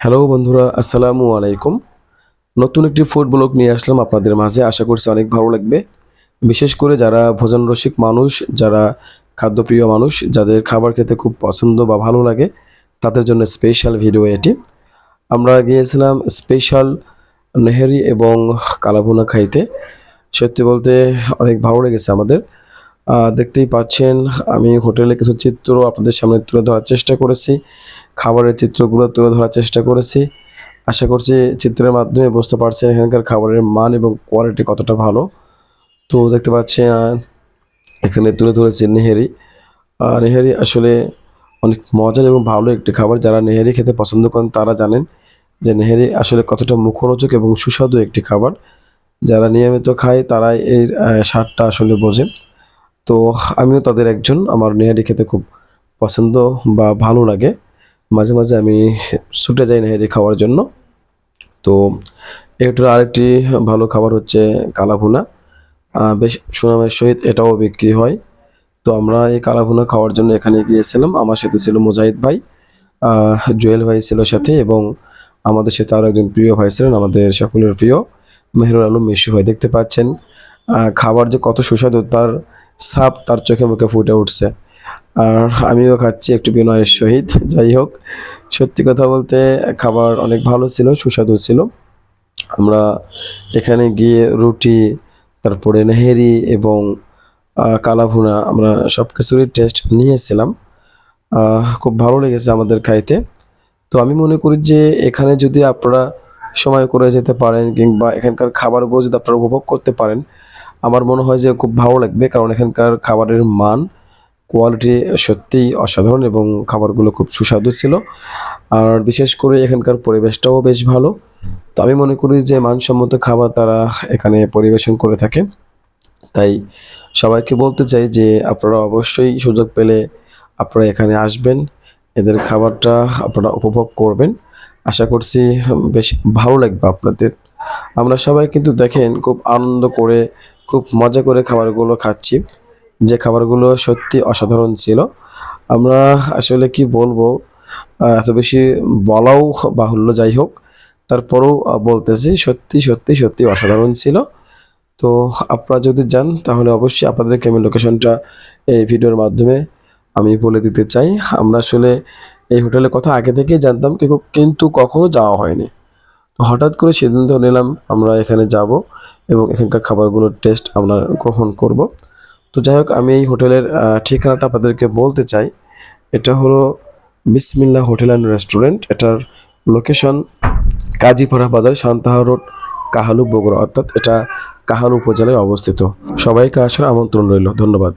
Hello বন্ধুরা, আসসালামু আলাইকুম। নতুন একটি ফুড ব্লগ নিয়ে আসলাম আপনাদের মাঝে। আশা করছি অনেক ভালো লাগবে। বিশেষ করে যারা ভোজন রসিক মানুষ, যারা খাদ্যপ্রিয় মানুষ, যাদের খাবার খেতে খুব পছন্দ বা ভালো লাগে, তাদের জন্য স্পেশাল ভিডিও এটি। আমরা গিয়েছিলাম স্পেশাল নেহেরি এবং কালাভুনা খাইতে। সত্যি বলতে অনেক ভালো লেগেছে আমাদের। দেখতেই পাচ্ছেন, আমি হোটেলে কিছু চিত্র আপনাদের সামনে তুলে ধরার চেষ্টা করেছি, খাবারের চিত্রগুলো তুলে ধরার চেষ্টা করেছি। আশা করছি চিত্রের মাধ্যমে বুঝতে পারছেন এখানকার খাবারের মান এবং কোয়ালিটি কতটা ভালো। তো দেখতে পাচ্ছেন, এখানে তুলে ধরেছি নেহেরি। নেহেরি আসলে অনেক মজার এবং ভালো একটি খাবার। যারা নেহেরি খেতে পছন্দ করেন তারা জানেন যে নেহেরি আসলে কতটা মুখরোচক এবং সুস্বাদু একটি খাবার। যারা নিয়মিত খায় তারাই এর স্বাদটা আসলে বোঝে। তো আমিও তাদের একজন। আমার নেহারি খেতে খুব পছন্দ বা ভালো লাগে। মাঝে মাঝে আমি ছুটে যাই নেহারি খাওয়ার জন্য। তো এটার আরেকটি ভালো খাবার হচ্ছে কালাভুনা। বেশ সুনামের সহিত এটাও বিক্রি হয়। তো আমরা এই কালাভুনা খাওয়ার জন্য এখানে গিয়েছিলাম। আমার সাথে ছিল মুজাহিদ ভাই জুয়েল ভাই ছিল সাথে এবং আমাদের সাথে আরও একজন প্রিয় ভাই ছিলেন আমাদের সকলের প্রিয় মেহরুল আলম মিশু ভাই। দেখতে পাচ্ছেন খাবার যে কত সুস্বাদু তার সাপ তার চোখে মুখে ফুটে উঠছে। আর আমিও খাচ্ছি একটু বিনয়ের সহিত, যাই হোক। সত্যি কথা বলতে, খাবার অনেক ভালো ছিল, সুস্বাদু ছিল। আমরা এখানে গিয়ে রুটি, তারপরে নেহেরি এবং কালাভুনা আমরা সব কিছুরই টেস্ট নিয়েছিলাম খুব ভালো লেগেছে আমাদের খাইতে। তো আমি মনে করি যে, এখানে যদি আপনারা সময় করে যেতে পারেন কিংবা এখানকার খাবারগুলো যদি আপনারা উপভোগ করতে পারেন আমার মনে হয় যে খুব ভালো লাগবে, কারণ এখানকার খাবারের মান কোয়ালিটি সত্যিই অসাধারণ এবং খাবারগুলো খুব সুস্বাদু ছিল। আর বিশেষ করে এখানকার পরিবেশটাও বেশ ভালো। তো আমি মনে করি যে মানসম্মত খাবার তারা এখানে পরিবেশন করে থাকে। তাই সবাইকে বলতে চাই যে আপনারা অবশ্যই সুযোগ পেলে আপনারা এখানে আসবেন, এদের খাবারটা আপনারা উপভোগ করবেন। আশা করছি বেশ ভালো লাগবে আপনাদের। আমরা সবাই কিন্তু দেখেন খুব আনন্দ করে খুব মজা করে খাবারগুলো খাচ্ছি। যে খাবারগুলো সত্যি অসাধারণ ছিল। আমরা আসলে কি বলব এত বেশি বলাও বাহুল্য যাই হোক, তারপরেও বলতেছি সত্যি সত্যি সত্যি অসাধারণ ছিল। তো আপনারা যদি যান, তাহলে অবশ্যই আপনাদেরকে আমি লোকেশনটা এই ভিডিওর মাধ্যমে আমি বলে দিতে চাই। আমরা আসলে এই হোটেলের কথা আগে থেকেই জানতাম কিন্তু কিন্তু কখনো যাওয়া হয়নি। তো হঠাৎ করে সিদ্ধান্ত নিলাম আমরা এখানে যাব এবং এখানকার খাবারগুলোর টেস্ট আমরা গ্রহণ করব। তো যাই হোক, আমি এই হোটেলের ঠিকানাটা আপনাদেরকে বলতে চাই। এটা হলো বিসমিল্লা হোটেল অ্যান্ড রেস্টুরেন্ট। এটার লোকেশন কাজীপাড়া বাজার সান্তাহা রোড, কাহালু বগুড়া। অর্থাৎ এটা কাহালু উপজেলায় অবস্থিত। সবাইকে আসার আমন্ত্রণ রইল। ধন্যবাদ।